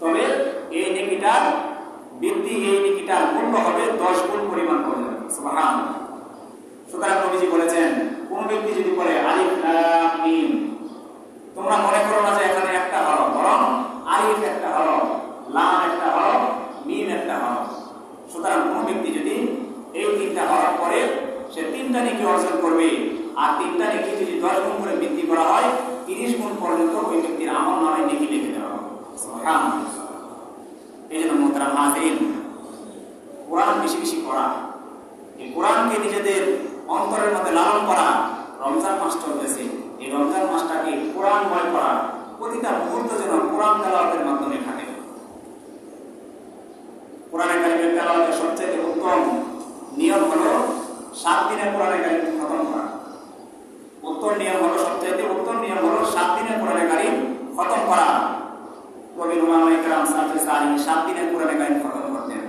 তবে এই নেকিটার বৃদ্ধি, এই নেকিটার মূল্য হবে 10 গুণ পরিমাণ পর্যন্ত সুতরাং নবীজি বলেছেন, কোন ব্যক্তি যদি বলে আলিফ মিম তোমরা মনে করো না যে এখানে একটা হরফ বরং আলিফ একটা হরফ লাম একটা হরফ মিম একটা হরফ সুতরাং কোন ব্যক্তি যদি এই তিনটা হরফ পড়ে সে তিনটা নেকি অর্জন করবে? আর তিনটা নেকি যদি দশ গুণ করে বৃদ্ধি করা হয়, তিরিশ গুণ পর্যন্ত ওই ব্যক্তির আমল নামে নেকি লিখে দেওয়া এই জন্য মোহতারাম হাজিরিন, কোরআন বেশি বেশি পড়া। এই কোরআনকে নিজেদের অন্তরের মধ্যে লালন করা রমজান মাস চলতেছে। এই রমজান মাসটাকে কোরআনময় করা প্রতিটা মুহূর্ত যেন কোরআন তেলাওয়াতের মাধ্যমে থাকে কোরআনে কারিমের তেলাওয়াতের সবচেয়ে উত্তম নিয়ম হলো সাত দিনে কোরআনে কারিম খতম করা। উত্তর নিয়ম হলো সবচেয়ে উত্তম নিয়ম হলো সাত দিনে কোরআনে কারিম খতম করা। কবি রুমাল ইকরাম সাথে সারি সাত দিনে কোরআনে কারিম খতম করতেন।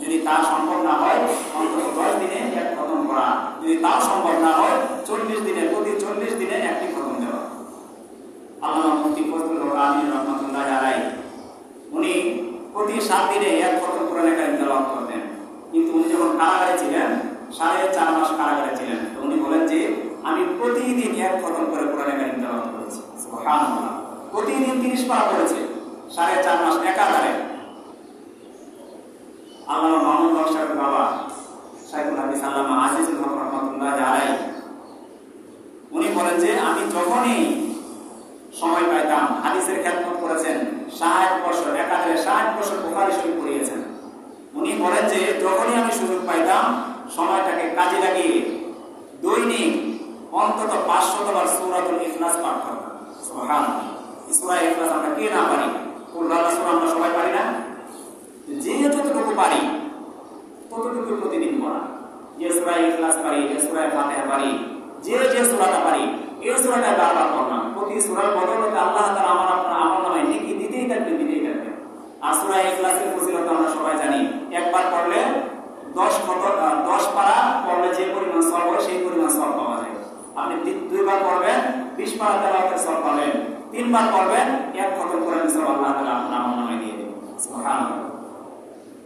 যদি তা সম্ভব না হয়, অন্তত দশ দিনে এক খতম করা। যদি তাও সম্ভব না হয়, চল্লিশ দিনে, প্রতি চল্লিশ দিনে একটি খতম দেওয়া। আল্লাহ মুফতি ফজলুল হক রহমতুল্লাহ আলাই উনি প্রতি সাত দিনে এক খতম কোরআনে কারিম তেলাওয়াত করতেন। কিন্তু উনি যখন কারাগারে ছিলেন সাড়ে চার মাস কারাগারে ছিলেন। উনি বলেন যে, আমি প্রতিদিন এক খতম করে কোরআনে কারিম তেলাওয়াত করেছি। প্রতিদিন তিরিশ পারা করেছে। সাড়ে চার মাস একাধারে। আল্লাহ মাহমুদ হক বাবা সাইফুল হাদিস আল্লামা আজিজুল হক রহমতুল্লাহ আলাই উনি বলেন যে, আমি যখনই সময় পাইতাম, হাদিসের খেদমত করেছেন, ষাট বছর, একাধারে ষাট বছর বোখারি শরীফ পড়িয়েছেন। উনি বলেন যে, যখনই আমি সুযোগ পাইতাম সময়টাকে কাজে লাগিয়ে দৈনিক অন্তত পাঁচশত বার সূরাতুল ইখলাস পাঠ সূরা ইখলাস আমরা কে না পারি? সূরা আমরা সবাই পারি না? যে যতটুকু পারি, ততটুকু প্রতিদিন পড়া যে পারি, যে সুরায় পারি, যে যে সূরাটা পারি, এই সূরাটা বারবার পড়লাম। প্রতি সূরার আল্লাহ তাআলা আমার আপনার আমার নামে নেকি দিতেই থাকবেন দিতেই থাকবেন আর সূরা ইখলাসের ফজিলত আমরা সবাই জানি একবার পড়লে 10 কত 10 পারা পড়লে যে পরিমাণ সওয়াব হয় সেই পরিমাণ সওয়াব পাওয়া যায় আপনি দুইবার পড়বেন 20 পারা তেলাওয়াতের সব পাবেন। তিনবার পড়বেন এক খতম করে সওয়াব আল্লাহ তালা আপনার নামে দিয়ে দেবেন।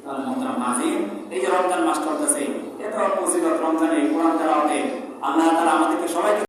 তাহলে মোহতারাম নাজিম, এই যে রমজান মাস চলতেছে এত মুসিবত রমজানে কোরআন তেলাওয়াতে আল্লাহ তালা আমাদেরকে সবাইকে